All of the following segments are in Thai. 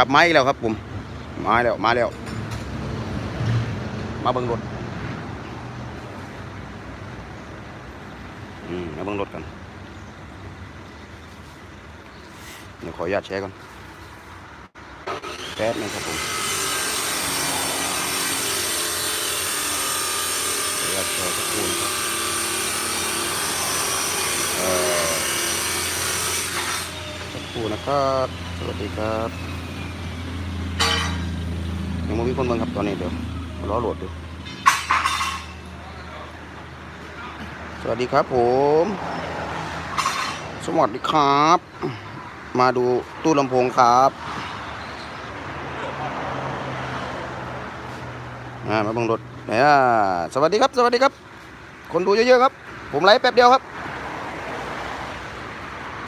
กลับมาอีกแล้วครับผมมาแล้วมาแล้ว มาเบิ่งรถอืมมาเบิ่งรถกันเดี๋ยวขออนุญาตแชร์ก่อนแป๊บนึงครับผมขออนุญาตแชร์สักครู่นะครับเอ่อสักครู่นะครับ สวัสดีครับ มมีคนเบิ่งครับตอนนี้เดี๋ยวรอโหลดดูสวัสดีครับผมสวัสดีครับ มาดูตู้ลำโพงครับมาบังรถเนี่ยสวัสดีครับ สวัสดีครับ คนดูเยอะๆครับ ผมไลฟ์แป๊บเดียวครับ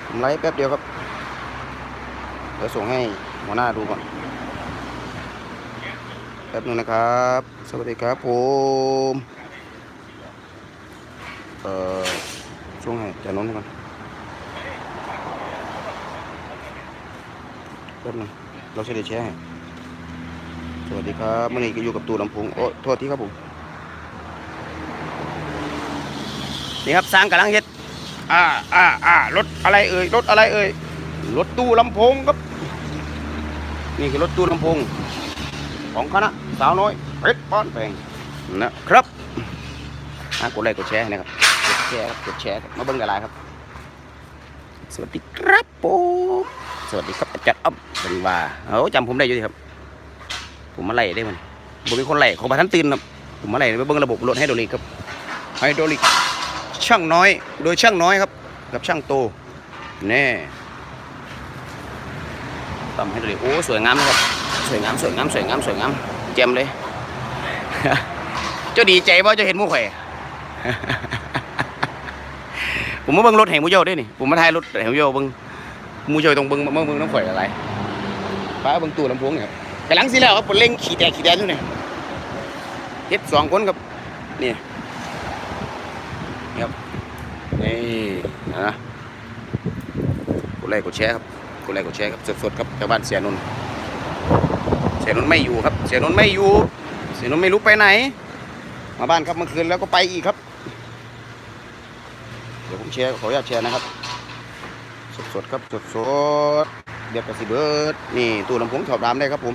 ผมไลฟ์แป๊บเดียวครับ เดี๋ยวส่งให้หัวหน้าดูก่อน แป๊บนึงนะครับ สวัสดีครับผมเอ่อช่วงให้จานนก่อนแป๊บนึงเราจะได้แชร์ให้สวัสดีครับมื่อนี้ก็อยู่กับตูลำพงโอ้โทษทีครับผมนี่ครับสร้างกำลังเฮ็ดอ่าอ่าอ่ารถอะไรเอ่ยรถอะไรเอ่ยรถตู้ลำโพงครับ นี่คือรถตู้ลำโพงของคณะ สาวน้อยเพชรป้อนแปงนะครับอะกดไลค์กดแชร์นะครับกดแชร์กดแชร์มาเบิ่งกันหลายครับ สวัสดีครับผมสวัสดีครับอาจารย์อ้อมเป็นว่าเอ้จำผมได้อยู่ดีครับ ผมมาไล่ได้มันผมเป็นคนไล่ของประทันตื่นครับผมมาไล่ไปเบิ่งระบบรถไฮดรลิกครับไฮดรอลิกช่างน้อย โดยช่างน้อยครับกับช่างโตแน่ต่ำไฮดรอลิโอ้สวยงามนะครับสวยงามสวยงามสวยงามสวยงาม แจมเลย เจ้าดีใจว่าจะเห็นมูแขวผมมาเบิ่งรถแห่งมูโยด้วยนี่ ผมมาถ่ายรถแห่งมูโยเบิ่งมูโยต้องเบิ่งเบิ่งเบิ่งน้ำแขวอะไรป้าเบิ่งตู้ลำโพงเนี่ยครับกำลังสิแล้วครับผมเล่งขี่แตกขี่แตกอยู่เนี่ยเฮ็ดสองคนครับนี่นี่ครับนี่นะกดไลค์กดแชร์ครับกดไลค์กดแชร์ครับสดๆครับชาวบ้านเสียนนท์ เสียนนไม่อยู่ครับ เสียนนไม่อยู่ เสียนนไม่รู้ไปไหน มาบ้านครับเมื่อคืนแล้วก็ไปอีกครับ เดี๋ยวผมแชร์ขออนุญาตแชร์นะครับ สดๆครับสดๆเดี๋ยวกระสิเบิร์ดนี่ตู้ลำโพงสอบถามได้ครับผม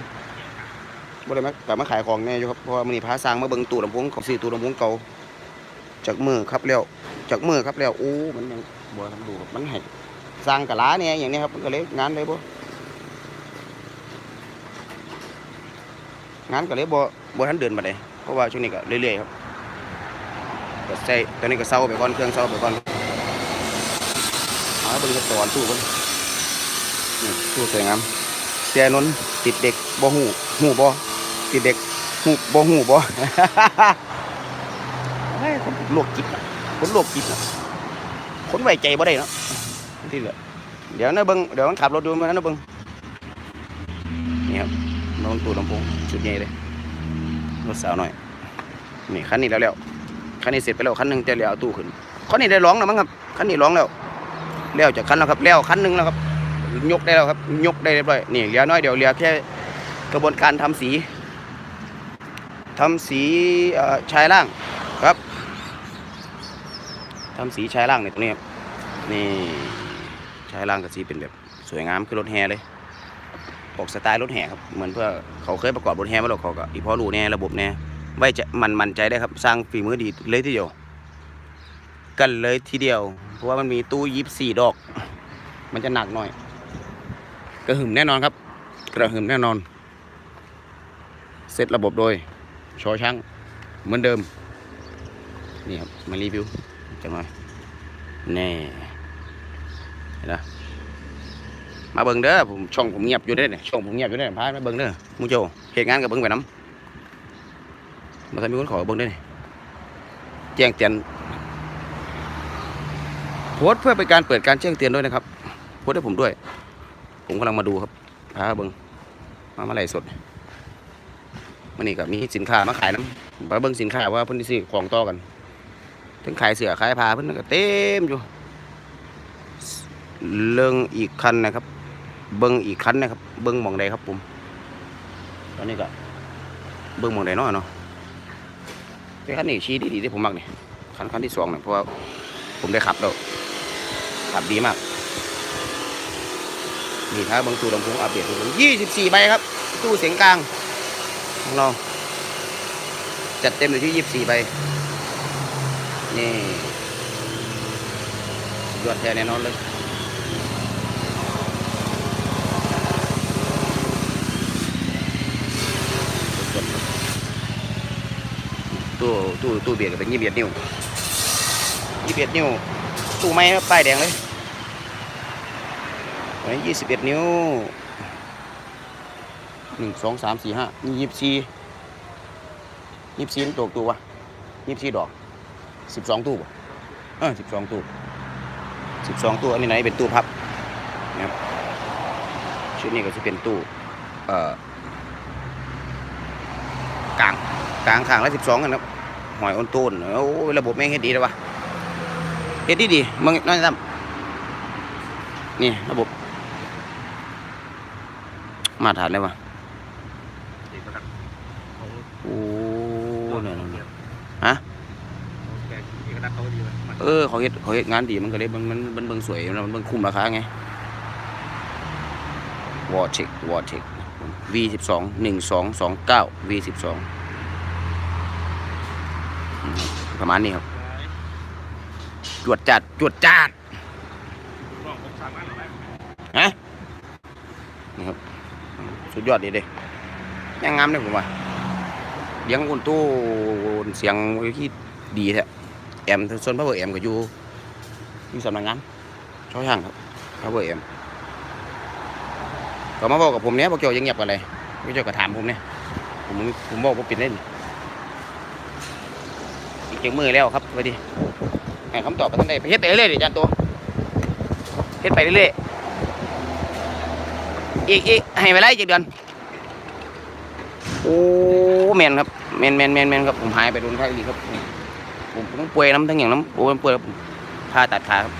บ่ได้มากลับมาขายของแน่อยู่ครับเพราะว่ามันนี่พาสร้างมาเบิ่งตู้ลำโพงของสี่ตู้ลำโพงเก่าจากมือครับแล้วจากมือครับแล้วโอ้มันยังบ่ทำดูมันให้สร้างกะลาเนี่ยอย่างนี้ครับมันก็เลยงานเลยบ่ งานก็เลยบ่บ่ทันเดินมาได้เพราะว่าช่วงนี้ก็เรื่อยๆครับก็ใส่ตอนนี้ก็เซาไปก่อนเครื่องเซาไปก่อนเอาเบิ่งเฮ็ดตอนตู้บนตู้สวยงามเสียนนติดเด็กบ่ฮู้ฮู้บ่ติดเด็กฮู้บ่ฮู้บ่เฮ้คนโลกจิตนะคนโลกจิตนะคนไว้ใจบ่ได้เนาะที่เหลือเดี๋ยวนะเบิ่งเดี๋ยวมันขับรถดูมันะเบิ่งนี่ครับ น้องตู้ลำโพงชุดใหญ่เลยรถสาวหน่อยนี่คันนี้แล้วแล้วคันนี้เสร็จไปแล้วคันหนึ่งจะเลี้ยวเอตู้ขึ้นคันนี้ได้ร้องแล้วมั้งครับคันนี้ร้องแล้วแล้วจากคันแล้วครับแล้วคันหนึ่งแล้วครับยกได้แล้วครับยกได้เรียบร้อยนี่เหลือน้อยเดี๋ยวเหลือแค่กระบวนการทำสีทำสีชายล่างครับทำสีชายล่างในตรงนี้ครับนี่ชายล่างกับสีเป็นแบบสวยงามคือรถแฮเลย ออกสไตล์รถแห่ครับเหมือนเพื่อเขาเคยประกอบรถแห่มาแล้วเขาก็อีพอรู้แน่ระบบแน่ไว้จะมันมันใจได้ครับสร้างฝีมือดีเลยทีเดียว กันเลยทีเดียว เพราะว่ามันมีตู้ยิบสี่ดอก มันจะหนักหน่อย กระหึ่มแน่นอนครับ กระหึ่มแน่นอน เซตระบบโดยชอช่างเหมือนเดิม นี่ครับมารีวิวจังหน่อยแน่เห็นไหม มาเบิ่งเด้อผมช่องผมเงียบอยู่เด้เนี่ยช่องผมเงียบอยู่เด้พามาเบิ่งเด้อมูโจเหตุงานกับเบิ่งไปน้ำมาทำมีคนขอเบิ่งเด้อนี่แจ้งเตือนโพสเพื่อเป็นการเปิดการแจ้งเตือนด้วยนะครับโพสให้ผมด้วย ผมกำลังมาดูครับพาเบิ่งมามาไล่สดมันนี่ก็มีสินค้ามาขายน้ำมาเบิ่งสินค้าว่าเพิ่นสิซื้อของต่อกันทั้งขายเสือขายผ้าเพิ่นก็เต็มอยู่เรื่องอีกคันนะครับ เบิ้งอีกคันนะครับ เบิ้งมองใดครับผมตอนนี้ก็เบิ้งมองใดเนาะเนาะแต่คันนี้ชี้ดีๆที่ผมมักนี่คันคันที่สองเนี่ยเพราะว่าผมได้ขับแล้วขับดีมากนี่ถ้าเบิ้งตู้ลำโพงอัปเดตดูยี่สิบสี่ใบครับ ตู้เสียงกลางของเราจัดเต็มอยู่ที่ยี่สิบสี่ใบนี่ยอดแท้แน่นอนเลย ตู้ตู้ตู้เบียดก็เป็นยี่สิบเอ็ดนิ้วยี่สิบเอ็ดนิ้วตู้ไม้ครับป้ายแดงเลยอันนี้ยี่สิบเอ็ดนิ้วหนึ่งสองสามสี่ห้านี่ยี่สิบสี่ยี่สิบสี่มันตกตัววะยี่สิบสี่ดอกสิบสองตู้ป่ะเออสิบสองตู้สิบสองตู้อันนี้ไหนเป็นตู้พับนะครับชุดนี้ก็จะเป็นตู้เอ่อกลางกลางทางละสิบสองกันครับ หอยอนโตนโอ้ระบบแม่งเฮ็ดดีเลยวะเฮ็ดดีดีมึงน้อยซ้ำนี่ระบบ มาถานเลยวะโอ้เนี่ยฮะเออเขาเฮ็ดเขาเฮ็ดงานดีมันก็เลยมันมันมันเบิ่งสวยมันเบิ่งคุ้มราคาไงวอร์ชิกวอร์ชิก V12 1229 V12 ประมาณนี้ครับ จวดจัด จวดจัดฮะนี่ครับ สุดยอดดีเลยยังงามเลยผมว่าเลี้ยงอุ่นตู้เสียงที่ดีแท้แอมส่วนพระเบอร์แอมก็อยู่อยู่สำนักงานช่อยห่างครับพระเบอร์แอมก็มาบอกกับผมเนี้ยบอกเกี่ยวยังเงียบกันเลยไม่เจ้าก็ถามผมเนี่ยผมผมบอกผมปิดเล่น จ็งมือแล้วครับไปดิให้คำตอบไปทันใดไปเฮ็ดไปเรื่อยๆดิจานตัวเฮ็ดไปเรื่อยๆอีกอีกให้เวลาอีกเดือนโอ้แมนครับแมนแมนแมนแมนครับผมหายไปโดนใครอีครับผมผมต้องป่วยน้ำทั้งอย่างน้ำโอ้ยป่วยผ่าตัดขาครับ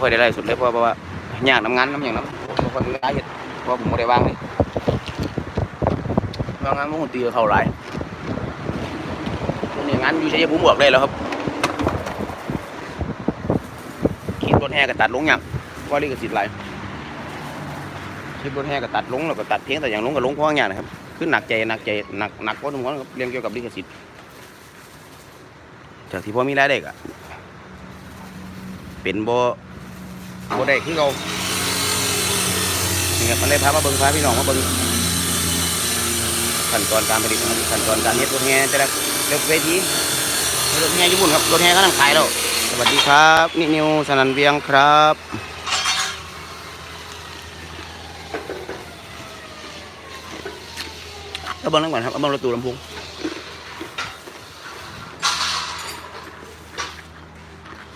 ค่อยได้ไล่สุดเลยเพราะว่าอยากน้ำงานน้ำอย่างน้ำคนไม่ได้เห็ดเพราะผมไม่ได้วางเลยวางงานผมตีเขาหลาย นี่งานอยู่ชัยภูมิบวกได้แล้วครับขี่รถแห่ก็ตัดลงย่างว่าลิขสิทธิ์ไรคลิปรถแห่ก็ตัดลงแล้วก็ตัดเพียงแต่อย่างลงก็ลงเพราะว่าอย่างนะครับคือหนักใจหนักใจหนักหนักเพราะทุกคนครับเรื่องเกี่ยวกับลิขสิทธิ์จากที่พ่อมีรายได้ก็เป็นโบ่บ่ได้คือเรานี่ครับมันเลยพามาเบิ่งพาพี่น้องมาเบิ่งขั้นตอนการผลิตขั้นตอนการเฮ็ดรถแห่แต่ละ เลือกเวทีรถแห่ญี่ปุ่นครับรถแห่กำลังขายแล้วสวัสดีครับนี่นิวสนันเวียงครับเอาบิ้งนั่งก่อนครับเอาบิ้งรถตู้ลำโพง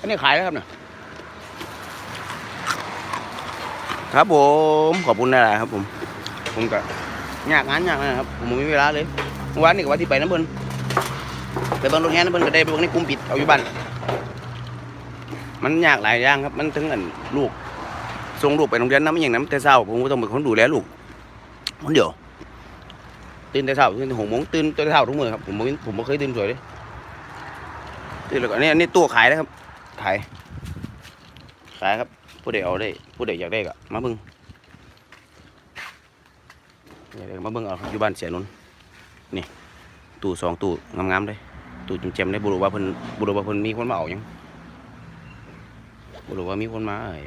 อันนี้ขายแล้วครับเนี่ยครับผมขอบคุณนะครับผมผมก็ยากงานยากนะครับ ผมบ่มีเวลาเลยวานนี่ก็ว่าที่ไปน้ำเบิ้ ไปเบิ้งรถแห่น้ำเบิ้ลก็ได้ไปเบิ้งในกลุ่มปิดเอาอยู่บ้านมันยากหลายอย่างครับ มันถึงอันลูกส่งลูกไปโรงเรียนน้ำอย่างน้ำแต่เช้าผมก็ต้องเป็นคนดูแลลูกคนเดียวตื่นแต่เช้าตื่นหกโมงตื่นแต่เช้าทุกมื้อครับผมบ่ผมไม่เคยตื่นสวยเลยตื่นแล้วก็อันนี้อันนี้ตู้ขายนะครับ ขายขายครับ ผู้ใดเอาได้ ผู้ใดอยากได้ก็มาเบิ่งอยากได้มาเบิ่งเอาอยู่บ้านเสียนนนี่ตู้สองตู้งามๆเลย ตู้จำๆได้บุรุษว่าเพิ่นบุรุษว่าเพิ่นมีคนมาเอายังบุรุษว่ามีคนมาเอ้ย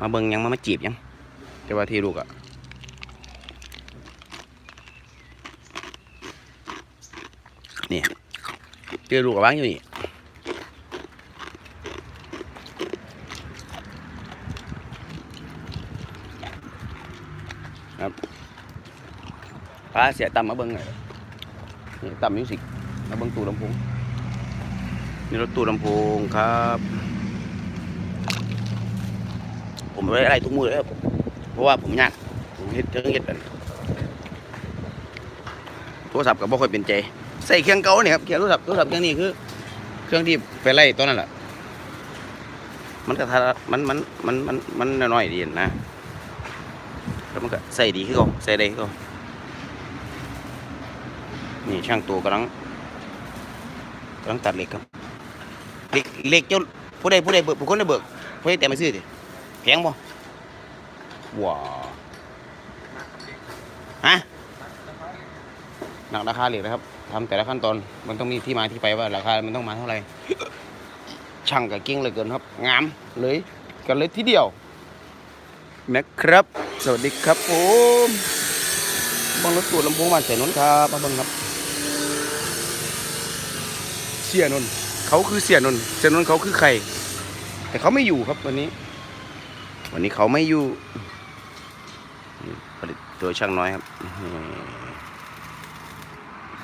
มาเบิ่งยังมามาจีบยังแต่ว่าที่ลูกอะนี่เจอลูกกับบ้างอยู่นี่ครับปลาเสียตำมาเบิ้งหน่อย นี่ต่ำมิวสิกมาเบิ้งตู้ลำโพงนี่รถตู้ลำโพงครับ ผมไม่ได้อะไรทุกมือเลยครับเพราะว่าผมยากผมเฮ็ดเทิงเฮ็ดอันโทรศัพท์ก็บ่ค่อยเป็นใจใส่เครื่องเก่าเนี่ยครับเครื่องโทรศัพท์โทรศัพท์เครื่องนี้คือ เครื่องที่ไปไล่ตอนนั้นแหละมันก็ทามันมันมันมันมันน้อยดีนะแล้วมันก็ใส่ดีขึ้นเขาใส่ได้ขึ้นเขา นี่ช่างตัวกำลังกำลังตัดเหล็กครับเหล็กเหล็กเจ้าผู้ใดผู้ใดเบิกผู้คนได้เบิกผู้ใดแต่มาซื้อดิแพงบ่ว้าฮะหนักราคาเหล็กนะครับทำแต่ละขั้นตอนมันต้องมีที่มาที่ไปว่าราคา มันต้องมาเท่าไหร่ช่างกับเก่งเหลือเกินครับ งามเลยกันเลยทีเดียวนะครับ สวัสดีครับผมบังรถตูดลำโพงบ้านเสียนนท์ครับมาบังครับ เสียนนท์เขาคือเสียนนท์เสียนนท์เขาคือใคร แต่เขาไม่อยู่ครับวันนี้ วันนี้เขาไม่อยู่ผลิตโดยช่างน้อยครับ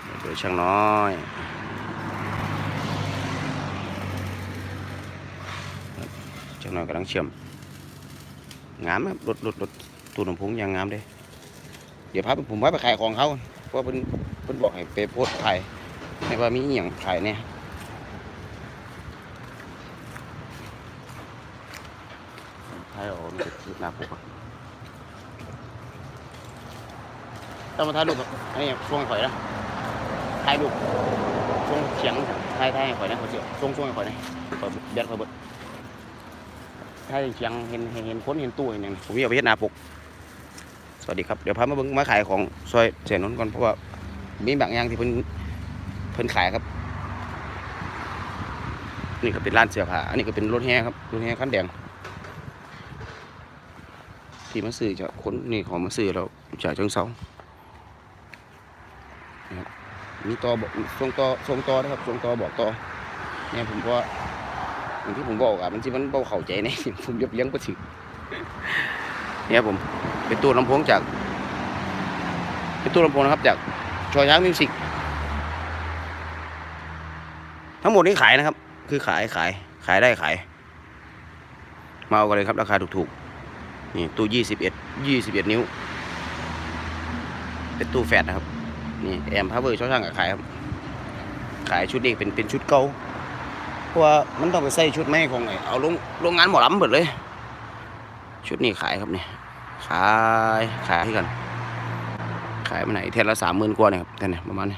นี่โดยช่างน้อยจังน่อยกำลังเชื่อมงามครับรถรถรถตูนำพงยังงามเด้เดี๋ยวพาผมพาไปขายของเขาเพราะว่าเพิ่นเพิ่นบอกให้ไปโพสขายในว่ามีอย่างขายเนี่ยขายออกนี่คือ หน้าปกอะต้องมาถ่ายรูปครับอันนี้ช่วงให้ข่อยนะถ่ายรูปช่วงเฉียงถ่ายถ่ายให้ข่อยนะข่อยเสียช่วงช่วงให้ข่อยนะข่อยเบียดข่อยเบิดถ้าเชียงเห็นเห็นเห็นพ้นเห็นตู้อย่างนี้ผมอยากไปเฮ็ดหนาปกสวัสดีครับ เดี๋ยวพามาเบิ่งมาขายของซอยเสียนนท์ก่อนเพราะว่ามีบางอย่างที่เพิ่นเพิ่นขายครับนี่ก็เป็นร้านเสื้อผ้าอันนี้ก็เป็นรถแห่ครับรถแห่คันแดง ที่มาซื้อจากคนนี่ของมาซื้อเราจากเชิงเซานะครับมีต่อบอกส่งต่อส่งต่อนะครับส่งต่อบอกต่อเนี่ยผมว่าอย่างที่ผมบอกอะมันที่มันเบาเข้าใจเนี่ยผมยบเลี้ยงก็ถึงเนี่ยผมเป็นตู้ลำโพงจาก เป็นตู้ลำโพงนะครับ จากชอช้างมิวสิกทั้งหมดนี้ขายนะครับ คือขายขายขายได้ขาย มาเอากันเลยครับ ราคาถูกๆ นี่ตู้ยี่สิบเอ็ดยี่สิบเอ็ดนิ้ว เป็นตู้แฟดนะครับ นี่แอมพาวเวอร์ชอช้างก็ขายครับ ขายชุดนี้เป็นเป็นชุดเก่าเพราะว่ามันต้องไปใส่ชุดไม้ของไอ้เอาลงโรงงานหมอลำหมดเลย ชุดนี้ขายครับเนี่ยขายขายให้กัน ขายมาไหนเทนละสามหมื่นกว่าเนี่ยครับเท่านี้ประมาณ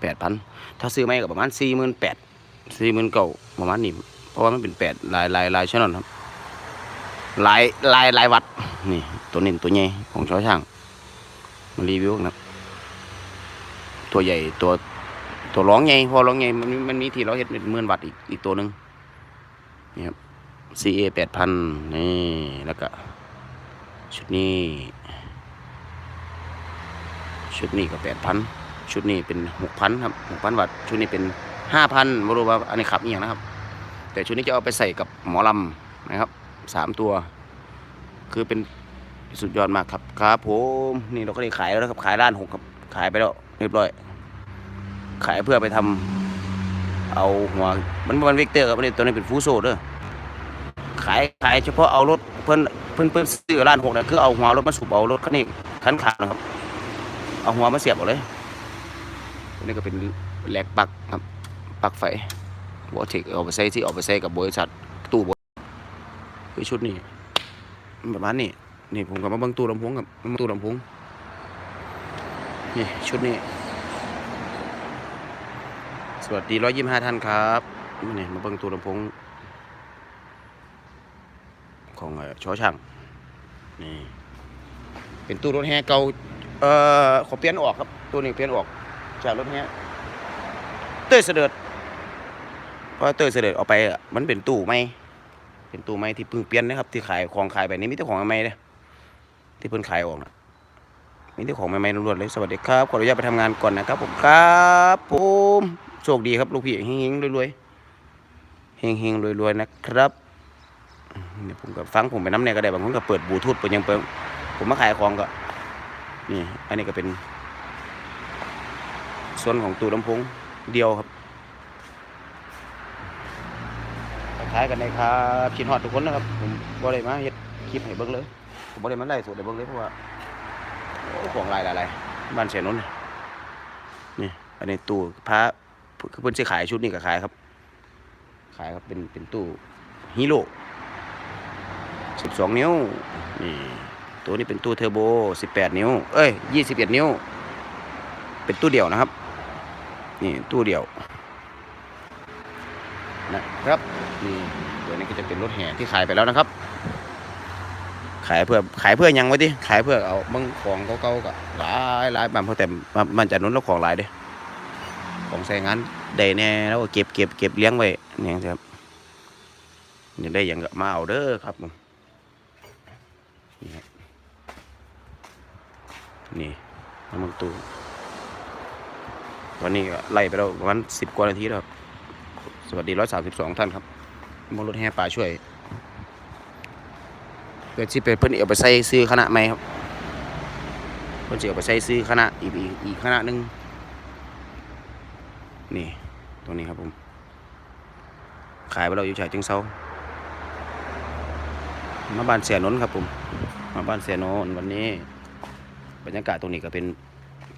แปดพันถ้าซื้อไม้ก็ประมาณสี่หมื่นแปดสี่หมื่นเก่าประมาณนี้เพราะว่ามันเป็นแปดลายลายลายชนนครับ ลายลายลายวัดนี่ ตัวนี้ตัวใหญ่ของช้อช่างมารีวิวนะตัวใหญ่ตัวตัวร้องไงพอร้องไงมันมันมีที่เราเห็ดเป็นหมื่นวัตต์อีกอีกตัวหนึ่งนี่ครับ CA แปดพันนี่แล้วก็ชุดนี้ ชุดนี้ก็แปดพันชุดนี้เป็นหกพันครับหกพันวัตต์ชุดนี้เป็นห้าพันไม่รู้ว่าอันนี้ขับอหย่างนะครับ แต่ชุดนี้จะเอาไปใส่กับหมอลำนะครับ สามตัว คือเป็นสุดยอดมากครับครับผมนี่เราก็ได้ขายแล้วนะครับ ขายร้านหกครับ ขายไปแล้วเรียบร้อย ขายเพื่อไปทำเอาหัวมันมันเวกเตอร์ครับอันนี้ตัวนี้เป็นฟูโซเด้อขายขายเฉพาะเอารถเพิ่นเพิ่นเพิ่นซื้อร้านหกเนี่ยคือเอาหัวรถมาสูบเอารถคันนี้คันขาวนะครับ เอาหัวมาเสียบเอาเลยนี้ก็เป็นแหลกปักครับปักไฟวอเทคเอาไปใส่ที่เอาไปใส่กับบริษัท คือชุดนี้ประมาณนี้นี่ผมก็มาบิ่งตู้ลำโพงกับมาเบิ่งตู้ลำโพงนี่ชุดนี้ สวัสดีร้อยยี่ห้าท่านครับนี่มาบิ่งตู้ลำโพงของเอ่อชอช่างนี่เป็นตู้รถแห่เก่าเอ่อขอเปลี่ยนออกครับ ตัวนี้เปลี่ยนออกจากรถแห่เต้ยเสด็จเพราะเต้ยเสด็จเอาไปอะมันเป็นตู้ไหม เป็นตู้ไม่ที่เพิ่งเปลี่ยนนะครับ ที่ขายของขายแบบนี้มีแต่ของใหม่เลยที่เพิ่นขายออกนะมีแต่ของใหม่ๆล้วนๆเลยสวัสดีครับขออนุญาตไปทำงานก่อนนะครับผมครับผมโชคดีครับลูกพี่เฮงๆรวยๆเฮงๆรวยๆนะครับเดี๋ยวผมก็ฟังผมไปน้ำเนี่ยก็ได้บางคนก็เปิดบลูทูธเปิดยังเปิดผมมาขายของก็นี่อันนี้ก็เป็น ส่วนของตู้ลำโพงเดียวครับ คล้ายกันเลยครับชินฮอดทุกคนนะครับผมบ่ได้มาเฮ็ดคลิปให้เบิ่งเลยผมบ่ได้มาไล่สดให้เบิ่งเลยเพราะว่าโอ้ของหลายหลายหลายบ้านเสียนนท์นี่นี่อันนี้ตู้พระคือเพิ่นสิขายชุดนี้ก็ขายครับ ขายครับเป็นเป็นตู้ฮีโร่สิบสองนิ้วนี่ตัวนี้เป็นตู้เทอร์โบสิบแปดนิ้ว เอ้ยยี่สิบเอ็ดนิ้ว เป็นตู้เดี่ยวนะครับ นี่ตู้เดี่ยว นะครับนี่ตัวนี้ก็จะเป็นรถแห่ที่ขายไปแล้วนะครับ ขายเพื่อขายเพื่อยังไว้ดิขายเพื่อเอาบางของเก่าๆก็หลายหลายบางเพราะแต่มันจะนุ่นแล้วของหลายเด้ของใส่งานได้แน่แล้วก็เก็บเก็บเก็บเลี้ยงไว้เนี่ยครับยากได้ยังก็มาเอาเด้อครับผมนี่นี่น้ำมันตู้ตอนนี้ก็ไล่ไปแล้วประมาณสิบกว่านาทีแล้วครับ สวัสดีร้อยสามสิบสองท่านครับมารถแห่ป่าช่วยเพื่อที่เป็นเพิ่อนเอาไปใส่ซื้อคณะใหมครับเพิ่นสิเอาไปใส่ซื้อคณะอีกอีกอีกคณะหนึ่งนี่ตรงนี้ครับผม ขายไปเราอยู่ฉะเชิงเซามาบ้านเสียนนท์ครับผม มาบ้านเสียนนท์วันนี้บรรยากาศตรงนี้ก็เป็น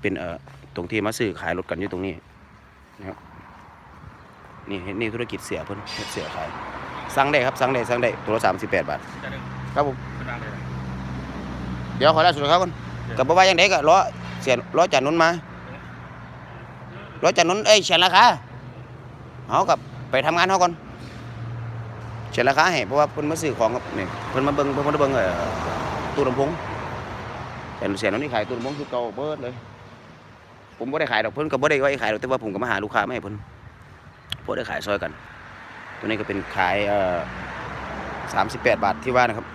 เป็นเอ่อตรงที่มาซื้อขายรถกันอยู่ตรงนี้นะครับ นี่เห็นนี่ธุรกิจเสียเพิ่นเฮ็ดเสียขายสั่งได้ครับสั่งได้สั่งได้ตัวละสามสิบแปดบาทจะดึงครับผมกระดังเลยเดี๋ยวขอลาสุดครับก่อนกับบ่ว่ายังไดก็รอเสียรอจันนุนมารอจันนุนเอ้ยเสียราคาเฮากับไปทำงานเฮาก่อนเสียราคาให้เพราะว่าเพิ่นมาซื้อของครับนี่เพิ่นมาเบิ่งเพิ่นมาเบิ่งเอ่อตู้ลำโพงแต่เสียนนนี่ขายตู้ลำโพงคือเก่าเบิดเลยผมบ่ได้ขายดอกเพิ่นก็บ่ได้ไว้ขายดอกแต่ว่าผมก็มาหาลูกค้ามาให้เพิ่น บ่ได้ขายซอยกัน ตัวนี้ก็เป็นขายเอ่อ38บาทที่ว่านะครับ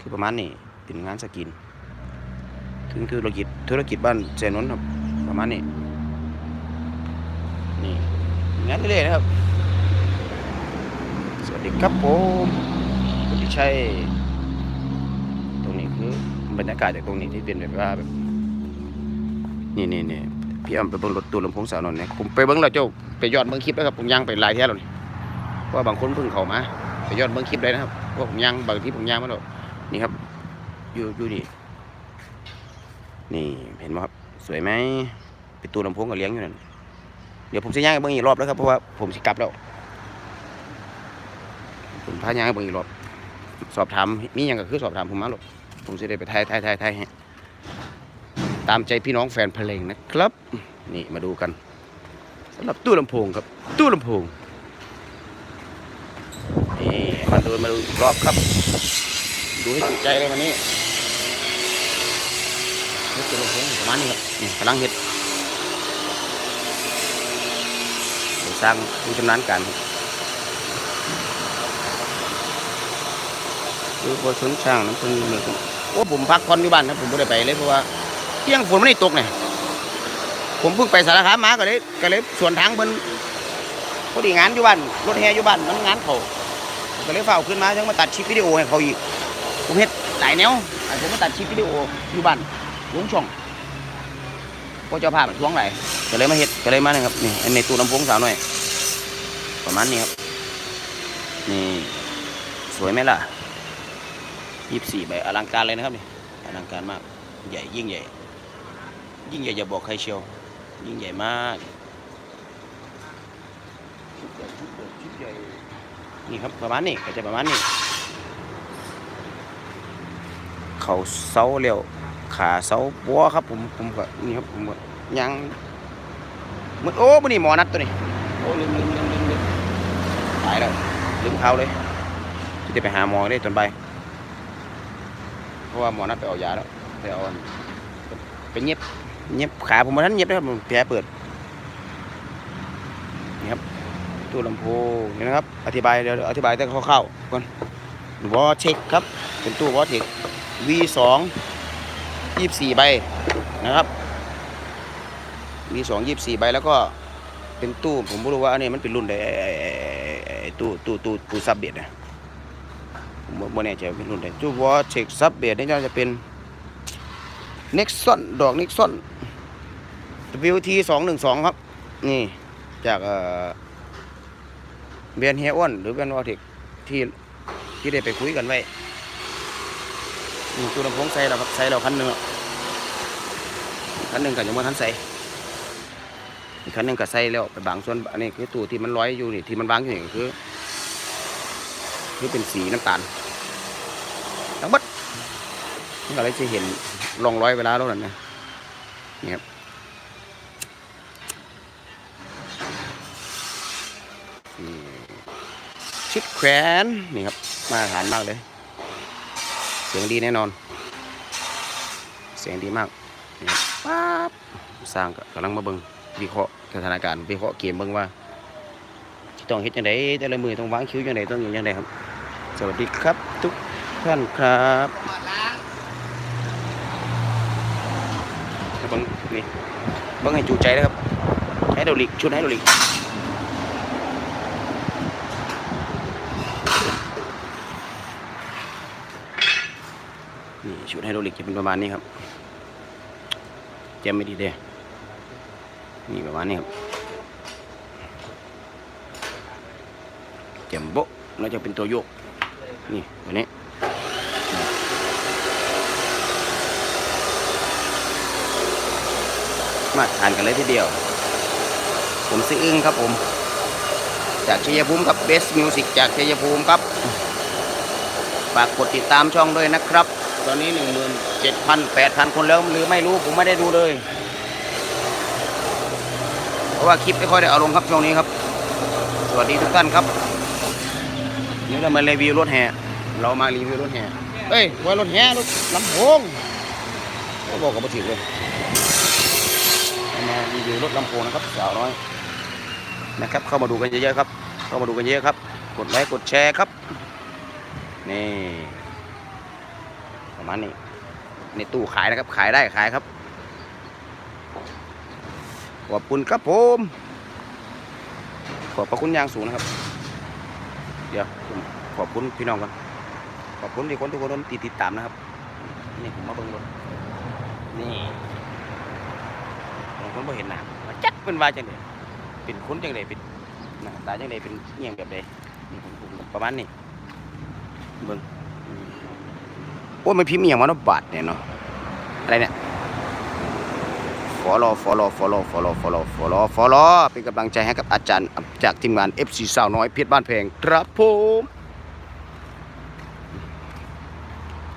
คือประมาณนี้เป็นงานสกินถึงธุรกิจธุรกิจบ้านเซนนท์ครับประมาณนี้นี่งานเรื่อยๆนะครับ สวัสดีครับผมคุณทิชัยตรงนี้คือบรรยากาศจากตรงนี้ที่เป็นแบบว่าแบบนี่นี่นี่ พี่อ้ำไปเบิ่งรถตู้ลำโพงสาวนนท์เนี่ยผมไปเบิ่งแล้วเจ้าไปยอดเบิ่งคลิปแล้วครับผมย่างไปหลายเที่ยวแล้วนี่เพราะว่าบางคนเพิ่งเข้ามาไปยอดเบิ่งคลิปเลยนะครับเพราะผมย่างบางที่ผมย่างมาแล้วนี่ครับอยู่อยู่นี่นี่เห็นไหมครับสวยไหมเป็นตู้ลำโพงกับเลี้ยงอยู่นั่นเดี๋ยวผมจะย่างเบิ่งอีกรอบแล้วครับเพราะว่าผมสิกลับแล้วผมพาย่างเบิ่งอีกรอบสอบถามมีอย่างก็คือสอบถามผมมาหรอกผมจะได้ไปไทยไทยไทยไทยให้ ตามใจพี่น้องแฟนเพลงนะครับ นี่มาดูกันสำหรับตู้ลำโพงครับ ตู้ลำโพงนี่มาดูมาดูรอบครับ ดูให้จุใจเลยวันนี้ตัวลงพงประมาณนี้ครับนี่กำลังเฮ็ดสร้างผู้ชำนาญการดูบทสนช่างน้ำพึ่งเมือผมโอ้ผมพักผ่อนอยู่บ้านนะผมไม่ได้ไปเลยเพราะว่า เที่ยงฝนไมันไม่ตกไงผมเพิ่งไปสารคามมาก็เลยก็เลยสวนทางเพิ่นพอดีงานอยู่บ้านรถแห่อยู่บ้านมันงานเขาก็เลยเฝ้าขึ้นมาจังมาตัดคลิปวิดีโอให้เขาอีกผมเฮ็ดหลายแนวอันผมมาตัดคลิปวิดีโออยู่บ้านลุงช่องพวกเจ้าภาพมันทวงไหลก็เลยมาเฮ็ดก็เลยมานะครับนี่ในตู้ลำโพงสาวหน่อย ประมาณนี้ครับ นี่สวยไหมล่ะยี่สิบสี่ใบอลังการเลยนะครับนี่อลังการมากใหญ่ยิ่งใหญ่ ยิ่งใหญ่อย่าบอกใครเชียว ยิ่งใหญ่มากชุดใหญ่ชุดใหญ่ชุดใหญ่นี่ครับประมาณนี้ก็จะประมาณนี้ เขาเสาเร็วขาเสาบัวครับผมผมก็นี่ครับผมก็ยังมันโอ้มันนี่หมอนัดตัวนี้โอ้ลืมลืมลืมลืมลืมตายแล้วลืมเขาเลยที่จะไปหาหมอได้ตอนบ่ายเพราะว่าหมอนัดไปเอายาแล้วไปเอาอันไปเย็บ เย็บขาผมมาทันเย็บนะครับแผลเปิดนี่ครับตู้ลำโพงนี่นะครับ อธิบายเดี๋ยวอธิบายแต่คร่าวๆก่อนวอเทคครับเป็นตู้วอเทค V2 24ใบนะครับ V2 24ใบแล้วก็เป็นตู้ผมไม่รู้ว่าอันนี้มันเป็นรุ่นใดตู้ตู้ตู้ตู้ซับเบียดนะผมบ่บ่แน่ใจเป็นรุ่นใดตู้วอเทคซับเบียดนี่น่าจะเป็น Nexon ดอก Nexon WT 212ครับ นี่จากเบียนเฮอ้วนหรือเบียนวอเทคที่ที่ได้ไปคุยกันไว้นี่ตู้ลำโพงใส่แล้วครับใส่แล้วคันหนึ่งแล้วอีกคันหนึ่งก็ยังไม่ทันใส่อีกคันหนึ่งก็ใส่แล้วไปบางส่วนอันนี้คือตู้ที่มันร้อยอยู่นี่ที่มันวางอยู่นี่คือ คือเป็นสีน้ำตาลทั้งหมดนี่เราเลยจะเห็น ร่องร้อยเวลารถนั่นนะนี่ครับนี่ชิดแขวนนี่ครับมาตรฐานมากเลย เสียงดีแน่นอน เสียงดีมากนี่ครับป๊าบสร้างกำลังมาเบิงวิเคราะห์สถานการณ์วิเคราะห์เกมเบิงว่าต้องเฮ็ดยังไงแต่ละมือต้องวางคิ้วยังไงต้องอย่างยังไงครับ สวัสดีครับทุกท่านครับ บิงนี่เบิงให้จูใจนะครับไฮโดรลิกชุดไฮโดรลิกนี่ชุดไฮโดรลิกจะเป็นประมาณนี้ครับแจมไม่ดีเด้นี่ประมาณนี้ครับแจมโบะแล้วจะเป็นตัวโยกนี่แบบนี้ มาทานกันเลยทีเดียว ผมซื้ออึ้งครับผม จากชัยภูมิกับเบสมิวสิกจากชัยภูมิครับ ฝากกดติดตามช่องด้วยนะครับ ตอนนี้หนึ่งหมื่นเจ็ดพันแปดพันคนแล้วหรือไม่รู้ผมไม่ได้ดูเลย เพราะว่าคลิปไม่ค่อยได้เอาลงครับช่วงนี้ครับ สวัสดีทุกท่านครับ นี่เรามารีวิวรถแห่เรามารีวิวรถแห่เฮ้ยว่ารถแห่รถลำโพงก็บอกกับประถิเลยเรามารี วิวรถลำโพงนะครับสาวน้อยนะครับ เข้ามาดูกันเยอะๆครับ เข้ามาดูกันเยอะครับ กดไลค์กดแชร์ครับ นี่ประมาณนี้ในตู้ขายนะครับ ขายได้ขายครับ ขอบคุณครับผมขอบพระคุณอย่างสูงนะครับ เดี๋ยวขอบคุณพี่น้องกันขอบคุณที่คนทุกคนที่ติดตามนะครับ นี่ผมมาเบิ่งรถนี่ คนบ่เห็นหน้าว่าจักเป็นว่าจังไดเป็นคนจังไดเป็นหน้าตาจังไดเป็นเงียงแบบใดนี่ผมประมาณนี้เบิ่งอืมโอ้ยมันพิมพ์อหย่างวะเนบาทเนี่ยเนาะอะไรเนี่ยฟอลฟอลฟอลฟอลฟอลฟอลฟอลเป็นกำลังใจให้กับอาจารย์จากทีมงาน FC สาวน้อยเพชรบ้านแพงครับผม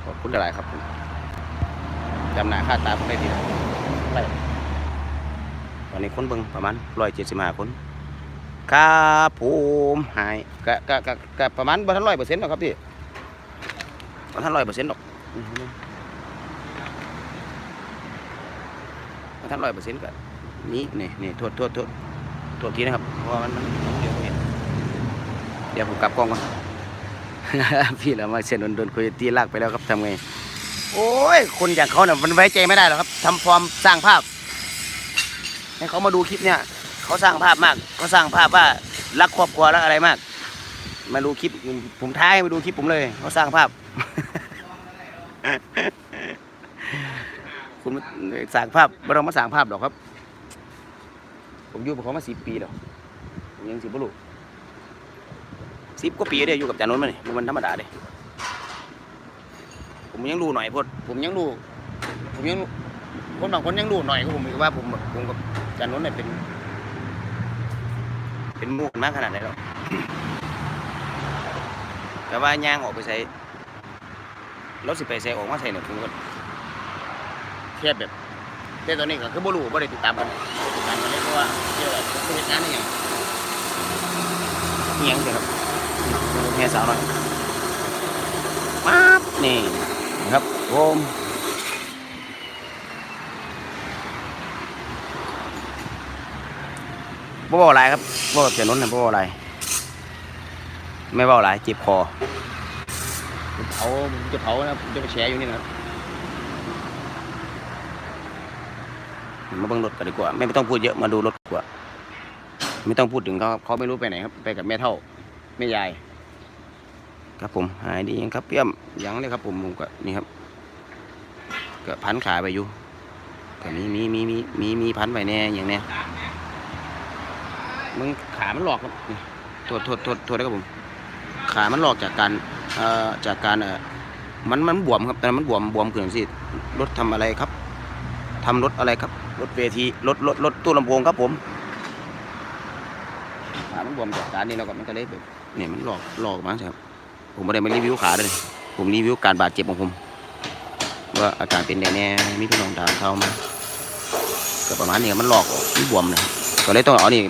ขอบคุณหลายครับผมจำหน้าค่าตาผมได้ดีได้ต อนนี้คนเบิงประมาณ175คนครับผมหายกะกะกะกะประมาณบ่ทันร้อยเปอร์เซ็นต์หรอกครับพี่บ่ทันร้อยเปอร์เซ็นต์หรอกอือฮึมาทั้งร้อยเปอร์เซ็นต์ก็นี่นี่นี่โทษโทษโทษโทษทีนะครับเพราะมันมันเดี๋ยวผมเห็นเดี๋ยวผมกลับกล้องก่อนพี่เรามาเซ็นโดนๆคุยตีลากไปแล้วครับทำไง โอ้ยคนอย่างเขาเนี่ยมันไว้ใจไม่ได้หรอกครับทำฟอร์มสร้างภาพ ให้เขามาดูคลิปเนี่ยเขาสร้างภาพมากเขาสร้างภาพว่ารักครอบครัวรักอะไรมาก มาดูคลิปผมท้ายมาดูคลิปผมเลยเขาสร้างภาพ คุณสร้างภาพไม่ต้องมาสร้างภาพหรอกครับ ผมอยู่กับเขามาสิบปีแล้วผมยังสิบปลูกสิบกว่าปีเดียอยู่กับจานนท์มาเนี่ยมันธรรมดาเด้ผมยังรู้หน่อยพดผมยังรู้ผมยัง คนบางคนยังรู้หน่อยก็ผมว่าผมแบบผมกับจานนท์เนี่ยเป็น เป็นมู่กันมากขนาดไหนแล้วแต่ว่าย่างออกไปใส่รถสิไปใส่ออกมาใส่เนี่ยผมก็แค่แบบแต่ตอนนี้ก็คือบ่รู้บ่ได้ติดตามกันติดตามกันเลยเพราะว่าเกี่ยวกับเหตุการณ์นี่ยังนี่ยังเสียครับแม่สาวหน่อยป๊าบนี่ครับผม บ่เว้าหลายครับบ่กับเสียนนท์นะบ่เว้าหลายไม่เว้าหลายเจ็บคอผมเผาผมจะเผานะผมจะไปแชร์อยู่นี่นะครับมาเบิ่งรถกันดีกว่า ไม่ต้องพูดเยอะมาดูรถดีกว่า ไม่ต้องพูดถึงเขาครับเขาไม่รู้ไปไหนครับ ไปกับแม่เท่าแม่ยาย ครับผมหายดียังครับเปี้ยมยังเลยครับผมผมก็นี่ครับก็พันขาไปอยู่ก็มีมีมีมีมีมีพันไปแน่อย่างเนี้ย มึงขามันหลอกครับนี่โทษโทษโทษโทษนะครับผม ขามันหลอกจากการเอ่อจากการเอ่อมันมันบวมครับแต่มันบวมบวมเกินสิรถทำอะไรครับทำรถอะไรครับ รถเวทีรถรถรถตู้ลำโพงครับผมขามันบวมจากการนี้แล้วก็มันก็เลยแบบเนี่ยมันหลอกหลอกมาใช่ครับผมไม่ได้มารีวิวขาเลยผมรีวิวการบาดเจ็บของผม ว่าอาการเป็นแน่ๆมีพี่น้องถามเข้ามาก็ประมาณนี้ครับมันหลอกออกมันบวมเลยก็เลยต้องเอานี่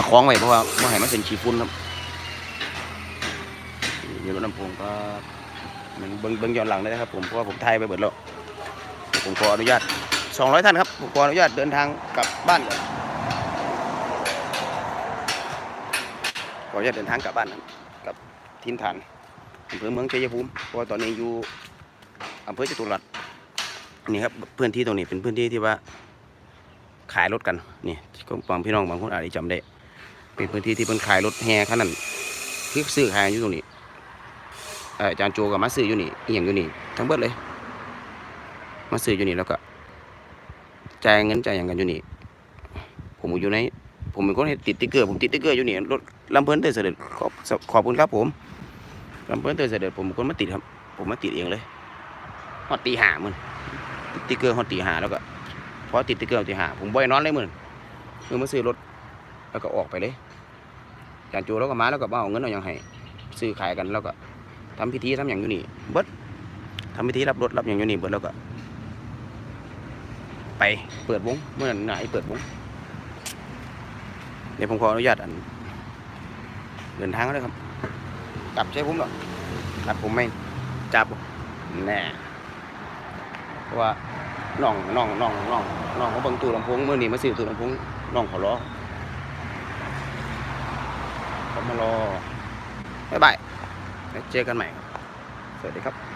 ประคองไว้เพราะว่าไม่ให้มันเป็นชีฟุ้นครับเดี๋ยวรถน้ำพงก็มันเบิ้งเบิ้งย้อนหลังได้ครับผมเพราะว่าผมถ่ายไปเบิดแล้วผมขออนุญาต 200 ท่านครับผมขออนุญาตเดินทางกลับบ้านก่อนขออนุญาตเดินทางกลับบ้านครับกับทีมฐานอำเภอเมืองชัยภูมิเพราะว่าตอนนี้อยู่อำเภอจตุรัสนี่ครับพื้นที่ตรงนี้เป็นพื้นที่ที่ว่าขายรถกันนี่ก็บางพี่น้องบางคนอาจจะจำได้ เป็นพื้นที่ที่เพิ่นขายรถแห่คันนั้นคือซื้อขายอยู่ตรงนี้อาจารย์โจกับมาซื้ออยู่นี่อหย่างอยู่นี่ทั้งเบิดเลย มาซื้ออยู่นี่แล้วก็จ่ายเงินจ่ายอย่างกันอยู่นี่ ผมอยู่ใน ผมเป็นคนติดติ๊กเกอร์ผมติดติ๊กเกอร์อยู่นี่รถลำเพลินเตยเสด็จขอบขอบคุณครับผมลำเพลินเตยเสด็จผมเป็นคนมาติดครับ ผมมาติดเองเลยฮอดตีหามึงติ๊กเกอร์ฮอตีหาแล้วก็พอติดติ๊กเกอร์ตีหาผมบ่อยนอนเลยมึงมึงมาซื้อรถแล้วก็ออกไปเลย จานจูแล้วก็มาแล้วก็มาเอาเงินเอาอย่างให้ซื้อขายกันแล้วก็ทำพิธีทำอย่างอยู่นี่เบิดทำพิธีรับรถรับอย่างอยู่นี่เบิดแล้วก็ ไปเปิดวงเมื่อไหนเปิดวงเดี๋ยวผมขออนุญาตอันเดินทางแล้วครับ กลับใช่ผมหรอกลับผมไม่จับแน่เพราะว่าน้องน้องน้องน้องน้องเขาบังตูลำโพงเมื่อนี้มาซื้อตูลำโพงน้องเขารอเขา มารอบ๊ายบายแล้วเจอกันใหม่ครับ สวัสดีครับ